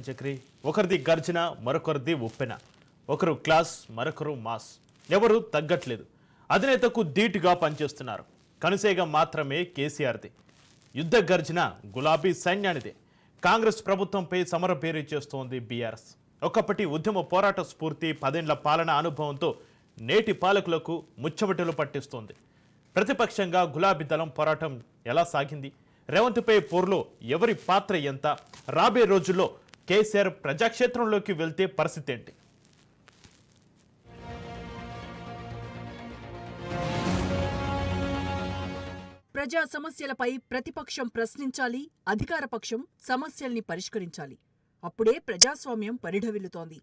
చక్రి ఒకరిది గర్జన మరొకరిది ఉప్పెన. ఒకరు క్లాస్ మరొకరు మాస్. ఎవరు తగ్గట్లేదు. అధినేతకు ధీటుగా పనిచేస్తున్నారు. కనుసేగ మాత్రమే కేసీఆర్ది. యుద్ధ గర్జన గులాబీ సైన్యానిదే. కాంగ్రెస్ ప్రభుత్వంపై సమర పేరు చేస్తోంది బీఆర్ఎస్. ఒకప్పటి ఉద్యమ పోరాట స్ఫూర్తి పదేండ్ల పాలన అనుభవంతో నేటి పాలకులకు ముచ్చమటలు పట్టిస్తోంది. ప్రతిపక్షంగా గులాబీ దళం పోరాటం ఎలా సాగింది? రేవంత్పై పోర్లో ఎవరి పాత్ర ఎంత? రాబోయే రోజుల్లో కేసీఆర్ ప్రజాక్షేత్రంలోకి వెళ్తే పరిస్థితి ఏంటి? ప్రజా సమస్యలపై ప్రతిపక్షం ప్రశ్నించాలి అధికార పక్షం సమస్యల్ని పరిష్కరించాలి. అప్పుడే ప్రజాస్వామ్యం పరిఢవిల్లుతోంది.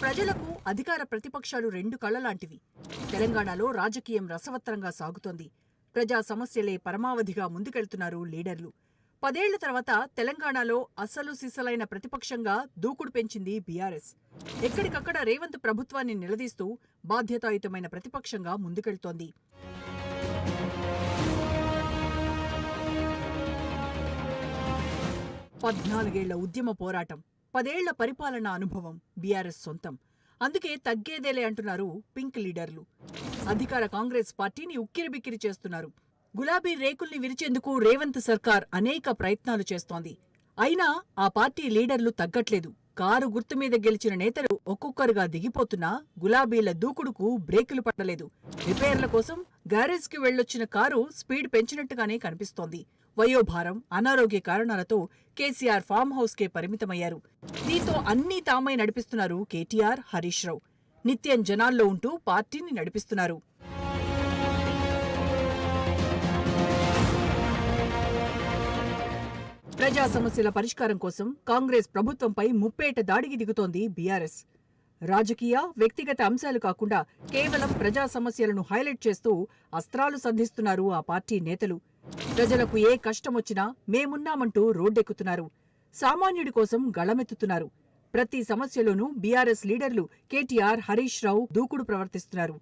ప్రజలకు అధికార ప్రతిపక్షాలు రెండు కళ్ళలాంటివి. తెలంగాణలో రాజకీయం రసవత్తరంగా సాగుతోంది. ప్రజా సమస్యలే పరమావధిగా ముందుకెళ్తున్నారు లీడర్లు. పదేళ్ళ తర్వాత తెలంగాణలో అసలు సిసలైన ప్రతిపక్షంగా దూకుడు పెంచింది బీఆర్ఎస్. ఎక్కడికక్కడ రేవంత్ ప్రభుత్వాన్ని నిలదీస్తూ బాధ్యతాయుతమైన ప్రతిపక్షంగా ముందుకెళ్తోంది. పద్నాలుగేళ్ళ ఉద్యమ పోరాటం పదేళ్ళ పరిపాలన అనుభవం బీఆర్ఎస్ సొంతం. అందుకే తగ్గేదేలే అంటున్నారు పింక్ లీడర్లు. అధికార కాంగ్రెస్ పార్టీని ఉక్కిరిబిక్కిరి చేస్తున్నారు. గులాబీ రేకుల్ని విరిచేందుకు రేవంత్ సర్కార్ అనేక ప్రయత్నాలు చేస్తోంది. అయినా ఆ పార్టీ లీడర్లు తగ్గట్లేదు. కారు గుర్తు మీద గెలిచిన నేతలు ఒక్కొక్కరుగా దిగిపోతున్నా గులాబీల దూకుడుకు బ్రేకులు పట్టలేదు. రిపేర్ల కోసం గ్యారేజ్కి వెళ్ళొచ్చిన కారు స్పీడ్ పెంచినట్టుగానే కనిపిస్తోంది. వయోభారం అనారోగ్య కారణాలతో కేసీఆర్ ఫామ్ హౌస్కే పరిమితమయ్యారు. దీంతో అన్నీ తామై నడిపిస్తున్నారు కేటీఆర్ హరీష్ రావు. నిత్యం జనాల్లో ఉంటూ పార్టీని నడిపిస్తున్నారు. ప్రజా సమస్యల పరిష్కారం కోసం కాంగ్రెస్ ప్రభుత్వంపై ముప్పేట దాడికి దిగుతోంది బీఆర్ఎస్. రాజకీయ వ్యక్తిగత అంశాలు కాకుండా కేవలం ప్రజా సమస్యలను హైలైట్ చేస్తూ అస్త్రాలు సంధిస్తున్నారు ఆ పార్టీ నేతలు. ప్రజలకు ఏ కష్టమొచ్చినా మేమున్నామంటూ రోడ్డెక్కుతున్నారు. సామాన్యుడి కోసం గళమెత్తుతున్నారు. ప్రతి సమస్యలోనూ బీఆర్ఎస్ లీడర్లు కేటీఆర్ హరీష్ రావు దూకుడు ప్రవర్తిస్తున్నారు.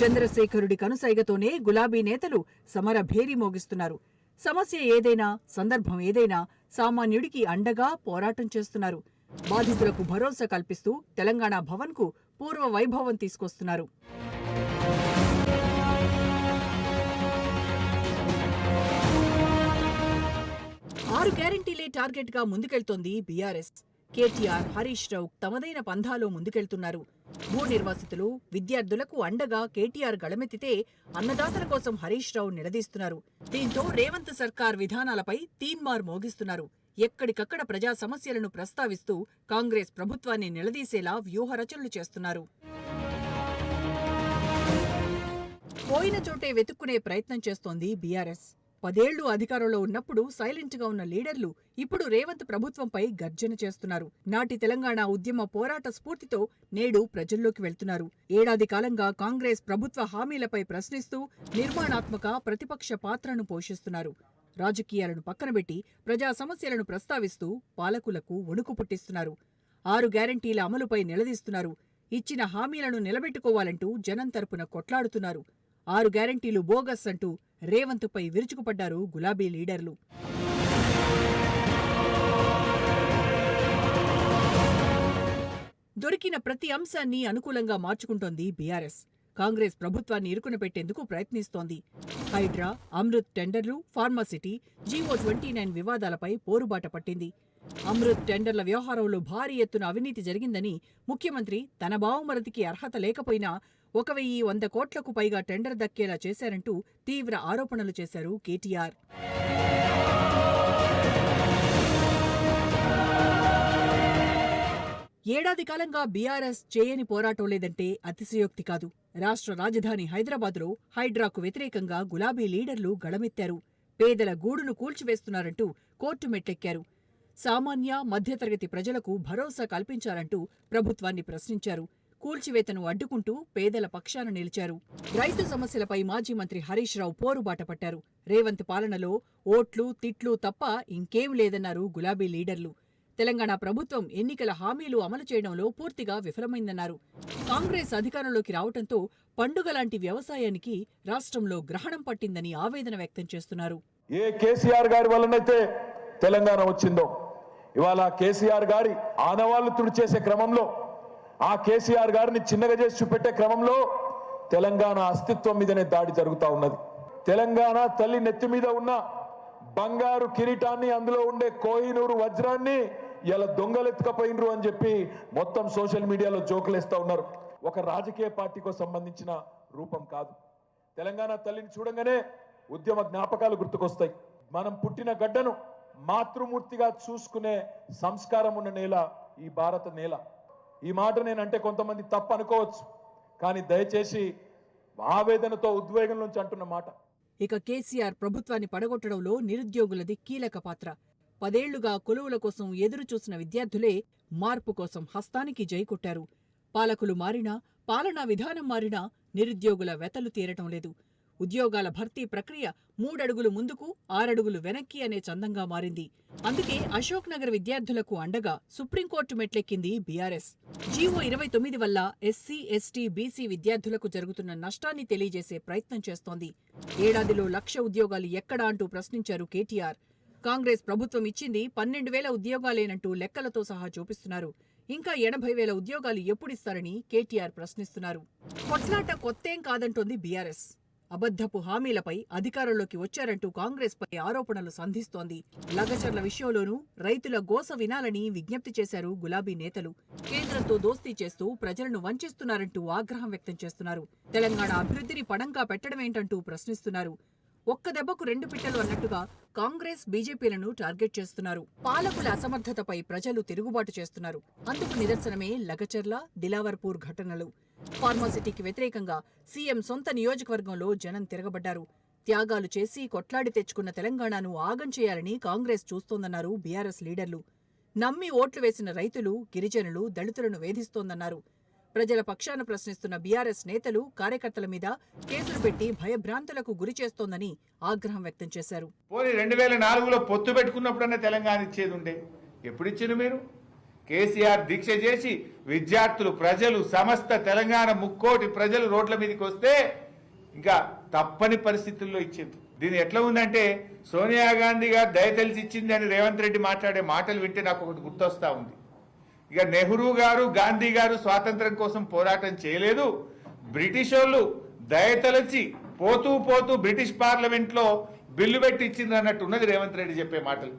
చంద్రశేఖరుడి కనుసైగతోనే గులాబీ నేతలు సమర భేరీ మోగిస్తున్నారు. సమస్య ఏదైనా సందర్భం ఏదైనా సామాన్యుడికి అండగా పోరాటం చేస్తున్నారు. బాధితులకు భరోసా కల్పిస్తూ తెలంగాణ భవన్కు పూర్వ వైభవం తీసుకొస్తున్నారు. ఆరు గ్యారంటీలే టార్గెట్గా ముందుకెళ్తోంది బీఆర్ఎస్. కేటీఆర్ హరీష్ రావు తమదైన పంధాలో ముందుకెళ్తున్నారు. భూ నిర్వాసితులు విద్యార్థులకు అండగా కేటీఆర్ గళమెత్తితే అన్నదాతల కోసం హరీష్ రావు నిలదీస్తున్నారు. దీంతో రేవంత్ సర్కార్ విధానాలపై తీన్మార్ మోగిస్తున్నారు. ఎక్కడికక్కడ ప్రజా సమస్యలను ప్రస్తావిస్తూ కాంగ్రెస్ ప్రభుత్వాన్ని నిలదీసేలా వ్యూహరచనలు చేస్తున్నారు. పోయిన చోటే వెతుక్కునే ప్రయత్నం చేస్తోంది బీఆర్ఎస్. పదేళ్ళు అధికారంలో ఉన్నప్పుడు సైలెంట్గా ఉన్న లీడర్లు ఇప్పుడు రేవంత్ ప్రభుత్వంపై గర్జన చేస్తున్నారు. నాటి తెలంగాణ ఉద్యమ పోరాట స్ఫూర్తితో నేడు ప్రజల్లోకి వెళ్తున్నారు. ఏడాది కాలంగా కాంగ్రెస్ ప్రభుత్వ హామీలపై ప్రశ్నిస్తూ నిర్మాణాత్మక ప్రతిపక్ష పాత్రను పోషిస్తున్నారు. రాజకీయాలను పక్కనబెట్టి ప్రజా సమస్యలను ప్రస్తావిస్తూ పాలకులకు వణుకు పుట్టిస్తున్నారు. ఆరు గ్యారంటీల అమలుపై నిలదీస్తున్నారు. ఇచ్చిన హామీలను నిలబెట్టుకోవాలంటూ జనం తరపున కొట్లాడుతున్నారు. ఆరు గ్యారంటీలు బోగస్ అంటూ రేవంత్పై విరుచుకుపడ్డారు గులాబీ లీడర్లు. దొరికిన ప్రతి అంశాన్ని అనుకూలంగా మార్చుకుంటోంది బీఆర్ఎస్. కాంగ్రెస్ ప్రభుత్వాన్ని ఇరుకున పెట్టేందుకు ప్రయత్నిస్తోంది. హైడ్రా అమృత్ టెండర్లు pharma city GO twenty nine వివాదాలపై పోరుబాట పట్టింది. అమృత్ టెండర్ల వ్యవహారంలో భారీ ఎత్తున అవినీతి జరిగిందని ముఖ్యమంత్రి తన బావమరదికి అర్హత లేకపోయినా ఒక వెయ్యి వంద కోట్లకు పైగా టెండర్ దక్కేలా చేశారంటూ తీవ్ర ఆరోపణలు చేశారు కేటీఆర్. ఏడాది కాలంగా బీఆర్ఎస్ చేయని పోరాటం లేదంటే అతిశయోక్తి కాదు. రాష్ట్ర రాజధాని హైదరాబాద్లో హైడ్రాకు వ్యతిరేకంగా గులాబీ లీడర్లు గళమెత్తారు. పేదల గూడును కూల్చివేస్తున్నారంటూ కోర్టు మెట్లెక్కారు. సామాన్య మధ్యతరగతి ప్రజలకు భరోసా కల్పించాలంటూ ప్రభుత్వాన్ని ప్రశ్నించారు. కూల్చివేతను అడ్డుకుంటూ పేదల పక్షాన నిలిచారు. రైతు సమస్యలపై మాజీ మంత్రి హరీష్ రావు పోరుబాట పట్టారు. రేవంత్ పాలనలో ఓట్లు తిట్లు తప్ప ఇంకేం లేదన్నారు గులాబీ లీడర్లు. తెలంగాణ ప్రభుత్వం ఎన్నికల హామీలు అమలు చేయడంలో పూర్తిగా విఫలమైందన్నారు. కాంగ్రెస్ అధికారంలోకి రావటంతో పండుగ లాంటి వ్యవసాయానికి రాష్ట్రంలో గ్రహణం పట్టిందని ఆవేదన వ్యక్తం చేస్తున్నారు. ఏ కేసీఆర్ గారి వల్లనైతే తెలంగాణ వచ్చిందో ఇవాళ కేసీఆర్ గారి ఆనవాళ్ళు తుడిచేసే క్రమంలో ఆ కేసీఆర్ గారిని చిన్నగా చేసి చూపెట్టే క్రమంలో తెలంగాణ అస్తిత్వం మీదనే దాడి జరుగుతూ ఉన్నది. తెలంగాణ తల్లి నెత్తి మీద ఉన్న బంగారు కిరీటాన్ని అందులో ఉండే కోహినూరు వజ్రాన్ని ఇలా దొంగలెత్తుకపోయినరు అని చెప్పి మొత్తం సోషల్ మీడియాలో జోకులేస్తూ ఉన్నారు. ఒక రాజకీయ పార్టీకో సంబంధించిన రూపం కాదు. తెలంగాణ తల్లిని చూడంగానే ఉద్యమ జ్ఞాపకాలు గుర్తుకొస్తాయి. మనం పుట్టిన గడ్డను మాతృమూర్తిగా చూసుకునే సంస్కారం ఉన్న నేల ఈ భారత నేల. ఈ మాట నేనంటే కొంతమంది తప్పు అనుకోవచ్చు కానీ దయచేసి ఆవేదనతో ఉద్వేగం నుంచి అంటున్న మాట. ఇక కేసీఆర్ ప్రభుత్వాన్ని పడగొట్టడంలో నిరుద్యోగులది కీలక పాత్ర. పదేళ్ళుగా కొలువుల కోసం ఎదురు చూసిన విద్యార్థులే మార్పు కోసం హస్తానికి జై కొట్టారు. పాలకులు మారినా పాలనా విధానం మారినా నిరుద్యోగుల వెతలు తీరటం లేదు. ఉద్యోగాల భర్తీ ప్రక్రియ మూడడుగులు ముందుకు ఆరడుగులు వెనక్కి అనే చందంగా మారింది. అందుకే అశోక్ నగర్ విద్యార్థులకు అండగా సుప్రీంకోర్టు మెట్లెక్కింది బీఆర్ఎస్. జీవో ఇరవై తొమ్మిది వల్ల ఎస్సీ ఎస్టీ బీసీ విద్యార్థులకు జరుగుతున్న నష్టాన్ని తెలియజేసే ప్రయత్నం చేస్తోంది. ఏడాదిలో లక్ష ఉద్యోగాలు ఎక్కడా అంటూ ప్రశ్నించారు కేటీఆర్. కాంగ్రెస్ ప్రభుత్వం ఇచ్చింది పన్నెండు వేల ఉద్యోగాలేనంటూ లెక్కలతో సహా చూపిస్తున్నారు. ఇంకా ఎనభై వేల ఉద్యోగాలు ఎప్పుడిస్తారని కేటీఆర్ ప్రశ్నిస్తున్నారు. కొట్లాట కొత్తేం కాదంటోంది బీఆర్ఎస్. అబద్ధపు హామీలపై అధికారంలోకి వచ్చారంటూ కాంగ్రెస్ పై ఆరోపణలు సంధిస్తోంది. లగచర్ల విషయంలోనూ రైతుల గోస వినాలని విజ్ఞప్తి చేశారు గులాబీ నేతలు. కేంద్రంతో దోస్తీ చేస్తూ ప్రజలను వంచిస్తున్నారంటూ ఆగ్రహం వ్యక్తం చేస్తున్నారు. తెలంగాణ అభివృద్ధిని పడంగా పెట్టడమేంటంటూ ప్రశ్నిస్తున్నారు. ఒక్క దెబ్బకు రెండు పిట్టలు అన్నట్టుగా కాంగ్రెస్ బీజేపీలను టార్గెట్ చేస్తున్నారు. పాలకుల అసమర్థతపై ప్రజలు తిరుగుబాటు చేస్తున్నారు. అందుకు నిదర్శనమే లగచర్ల దిలావర్పూర్ ఘటనలు. ఫార్మాసిటీకి వ్యతిరేకంగా సీఎం సొంత నియోజకవర్గంలో జనం తిరగబడ్డారు. త్యాగాలు చేసి కొట్లాడి తెచ్చుకున్న తెలంగాణను ఆగం చేయాలని కాంగ్రెస్ చూస్తోందన్నారు బీఆర్ఎస్ లీడర్లు. నమ్మి ఓట్లు వేసిన రైతులు గిరిజనులు దళితులను వేధిస్తోందన్నారు. ప్రజల పక్షాన ప్రశ్నిస్తున్న బీఆర్ఎస్ నేతలు కార్యకర్తల మీద కేసులు పెట్టి భయభ్రాంతులకు గురి చేస్తోందని ఆగ్రహం వ్యక్తం చేశారు. పోనీ రెండు వేల నాలుగులో పొత్తు పెట్టుకున్నప్పుడన్నా తెలంగాణ ఇచ్చేది ఉండే. ఎప్పుడు ఇచ్చారు మీరు? కేసీఆర్ దీక్ష చేసి విద్యార్థులు ప్రజలు సమస్త తెలంగాణ ముక్కోటి ప్రజలు రోడ్ల మీదకి వస్తే ఇంకా తప్పని పరిస్థితుల్లో ఇచ్చింది దీని ఎట్లా ఉందంటే సోనియా గాంధీ గారు దయతెలిసి ఇచ్చింది అని రేవంత్ రెడ్డి మాట్లాడే మాటలు వింటే నాకు ఒకటి గుర్తొస్తా ఉంది. ఇక నెహ్రూ గారు గాంధీ గారు స్వాతంత్రం కోసం పోరాటం చేయలేదు. బ్రిటిష్ వాళ్ళు దయతలచి పోతూ పోతూ బ్రిటిష్ పార్లమెంట్లో బిల్లు పెట్టి ఇచ్చింది అన్నట్టు ఉన్నది రేవంత్ రెడ్డి చెప్పే మాటలు.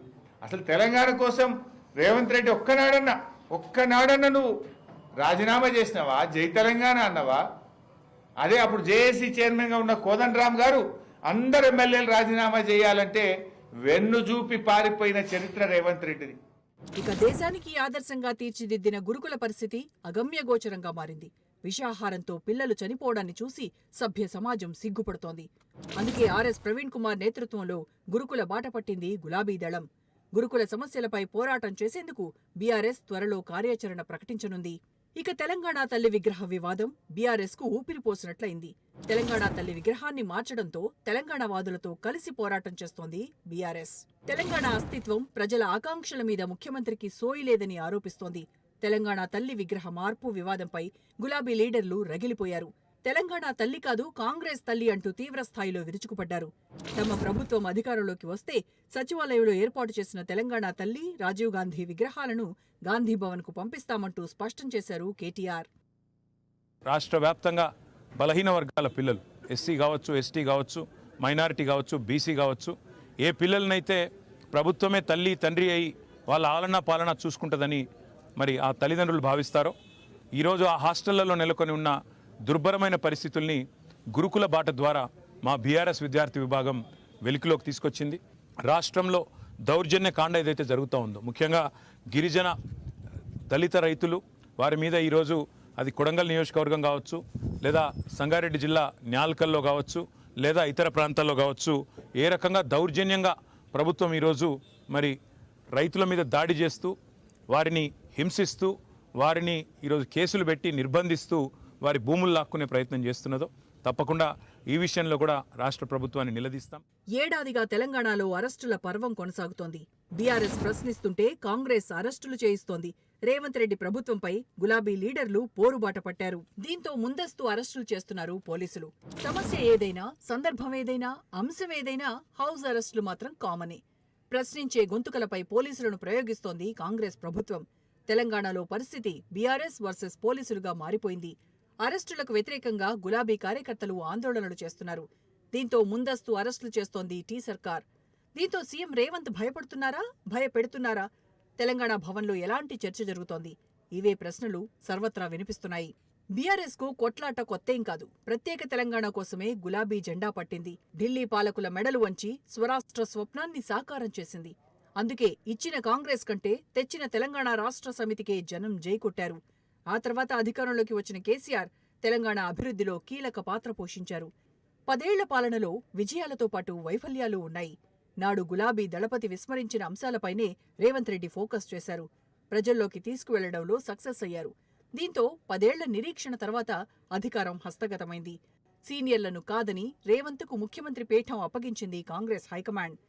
అసలు తెలంగాణ కోసం రేవంత్ రెడ్డి ఒక్కనాడన్నా ఒక్కనాడన్నా నువ్వు రాజీనామా చేసినావా? జై తెలంగాణ అన్నవా? అదే అప్పుడు జేఏసీ చైర్మన్గా ఉన్న కోదండరామ్ గారు అందరు ఎమ్మెల్యేలు రాజీనామా చేయాలంటే వెన్ను చూపి పారిపోయిన చరిత్ర రేవంత్ రెడ్డిది. ఇక దేశానికి ఆదర్శంగా తీర్చిదిద్దిన గురుకుల పరిస్థితి అగమ్యగోచరంగా మారింది. విషాహారంతో పిల్లలు చనిపోవడాన్ని చూసి సభ్య సమాజం సిగ్గుపడుతోంది. అందుకే ఆర్ఎస్ ప్రవీణ్ కుమార్ నేతృత్వంలో గురుకుల బాట పట్టింది గులాబీ దళం. గురుకుల సమస్యలపై పోరాటం చేసేందుకు బీఆర్ఎస్ త్వరలో కార్యాచరణ ప్రకటించనుంది. ఇక తెలంగాణ తల్లి విగ్రహ వివాదం బీఆర్ఎస్కు ఊపిరిపోసినట్లయింది. తెలంగాణ తల్లి విగ్రహాన్ని మార్చడంతో తెలంగాణ వాదులతో కలిసి పోరాటం చేస్తోంది బీఆర్ఎస్. తెలంగాణ అస్తిత్వం ప్రజల ఆకాంక్షల మీద ముఖ్యమంత్రికి సోయిలేదని ఆరోపిస్తోంది. తెలంగాణ తల్లి విగ్రహ మార్పు వివాదంపై గులాబీ లీడర్లు రగిలిపోయారు. తెలంగాణ తల్లి కాదు కాంగ్రెస్ తల్లి అంటూ తీవ్రస్థాయిలో విరుచుకుపడ్డారు. తమ ప్రభుత్వం అధికారంలోకి వస్తే సచివాలయంలో ఏర్పాటు చేసిన తెలంగాణ తల్లి రాజీవ్ గాంధీ విగ్రహాలను గాంధీ భవన్కు పంపిస్తామంటూ స్పష్టం చేశారు కేటీఆర్. రాష్ట్ర వ్యాప్తంగా బలహీన వర్గాల పిల్లలు ఎస్సీ కావచ్చు ఎస్టీ కావచ్చు మైనారిటీ కావచ్చు బీసీ కావచ్చు ఏ పిల్లలనైతే ప్రభుత్వమే తల్లి తండ్రి అయి వాళ్ళ ఆలన పాలన చూసుకుంటుందని మరి ఆ తల్లిదండ్రులు భావిస్తారో ఈరోజు ఆ హాస్టళ్ళలో నెలకొని ఉన్న దుర్భరమైన పరిస్థితుల్ని గురుకుల బాట ద్వారా మా బీఆర్ఎస్ విద్యార్థి విభాగం వెలికిలోకి తీసుకొచ్చింది. రాష్ట్రంలో దౌర్జన్య కాండ ఏదైతే జరుగుతూ ఉందో ముఖ్యంగా గిరిజన దళిత రైతులు వారి మీద ఈరోజు అది కొడంగల్ నియోజకవర్గం కావచ్చు లేదా సంగారెడ్డి జిల్లా న్యాల్కల్లో కావచ్చు లేదా ఇతర ప్రాంతాల్లో కావచ్చు ఏ రకంగా దౌర్జన్యంగా ప్రభుత్వం ఈరోజు మరి రైతుల మీద దాడి చేస్తూ వారిని హింసిస్తూ వారిని ఈరోజు కేసులు పెట్టి నిర్బంధిస్తూ వారి భూములు లాక్కునే ప్రయత్నం చేస్తున్నదో తప్పకుండా ఈ విషయంలో కూడా రాష్ట్ర ప్రభుత్వాన్ని నిలదీస్తాం. ఏడాదిగా తెలంగాణలో అరెస్టుల పర్వం కొనసాగుతోంది. బీఆర్ఎస్ ప్రశ్నిస్తుంటే కాంగ్రెస్ అరెస్టులు చేయిస్తోంది. రేవంత్ రెడ్డి ప్రభుత్వంపై గులాబీ లీడర్లు పోరుబాట పట్టారు. దీంతో ముందస్తు అరెస్టులు చేస్తున్నారు పోలీసులు. సమస్య ఏదైనా సందర్భం ఏదైనా అంశం ఏదైనా హౌస్ అరెస్టులు మాత్రం కామనే. ప్రశ్నించే గొంతుకలపై పోలీసులను ప్రయోగిస్తోంది కాంగ్రెస్ ప్రభుత్వం. తెలంగాణలో పరిస్థితి బీఆర్ఎస్ వర్సెస్ పోలీసులుగా మారిపోయింది. అరెస్టులకు వ్యతిరేకంగా గులాబీ కార్యకర్తలు ఆందోళనలు చేస్తున్నారు. దీంతో ముందస్తు అరెస్టులు చేస్తోంది టీ సర్కార్. దీంతో సీఎం రేవంత్ భయపడుతున్నారా? భయపెడుతున్నారా? తెలంగాణ భవన్లో ఎలాంటి చర్చ జరుగుతోంది? ఇవే ప్రశ్నలు సర్వత్రా వినిపిస్తున్నాయి. బీఆర్ఎస్కు కొట్లాట కొత్తేం కాదు. ప్రత్యేక తెలంగాణ కోసమే గులాబీ జెండా పట్టింది. ఢిల్లీ పాలకుల మెడలు వంచి స్వరాష్ట్ర స్వప్నాన్ని సాకారం చేసింది. అందుకే ఇచ్చిన కాంగ్రెస్ కంటే తెచ్చిన తెలంగాణ రాష్ట్ర సమితికే జనం జై కొట్టారు ఆ తర్వాత అధికారంలోకి వచ్చిన కేసీఆర్ తెలంగాణ అభివృద్ధిలో కీలక పాత్ర పోషించారు. పదేళ్ళ పాలనలో విజయాలతో పాటు వైఫల్యాలు ఉన్నాయి. నాడు గులాబీ దళపతి విస్మరించిన అంశాలపైనే రేవంత్ రెడ్డి ఫోకస్ చేశారు. ప్రజల్లోకి తీసుకువెళ్ళడంలో సక్సెస్ అయ్యారు. దీంతో పదేళ్ళ నిరీక్షణ తర్వాత అధికారం హస్తగతమైంది. సీనియర్లను కాదని రేవంత్కు ముఖ్యమంత్రి పీఠం అప్పగించింది కాంగ్రెస్ హైకమాండ్.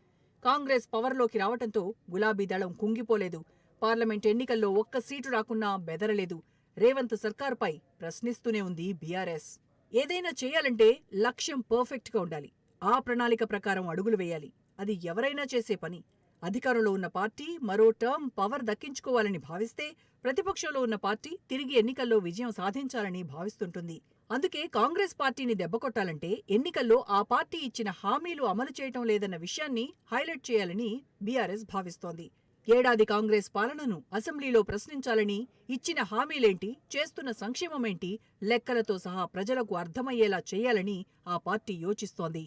కాంగ్రెస్ పవర్లోకి రావటంతో గులాబీ దళం కుంగిపోలేదు. పార్లమెంట్ ఎన్నికల్లో ఒక్క సీటు రాకున్నా బెదరలేదు. రేవంత్ సర్కార్పై ప్రశ్నిస్తూనే ఉంది బీఆర్ఎస్. ఏదైనా చేయాలంటే లక్ష్యం పర్ఫెక్ట్గా ఉండాలి. ఆ ప్రణాళిక ప్రకారం అడుగులు వేయాలి. అది ఎవరైనా చేసే పని. అధికారంలో ఉన్న పార్టీ మరో టర్మ్ పవర్ దక్కించుకోవాలని భావిస్తే ప్రతిపక్షంలో ఉన్న పార్టీ తిరిగి ఎన్నికల్లో విజయం సాధించాలని భావిస్తుంటుంది. అందుకే కాంగ్రెస్ పార్టీని దెబ్బకొట్టాలంటే ఎన్నికల్లో ఆ పార్టీ ఇచ్చిన హామీలు అమలు చేయటం లేదన్న విషయాన్ని హైలైట్ చేయాలని బీఆర్ఎస్ భావిస్తోంది. ఏడాది కాంగ్రెస్ పాలనను అసెంబ్లీలో ప్రశ్నించాలని ఇచ్చిన హామీలేంటి చేస్తున్న సంక్షేమమేంటి లెక్కలతో సహా ప్రజలకు అర్థమయ్యేలా చేయాలని ఆ పార్టీ యోచిస్తోంది.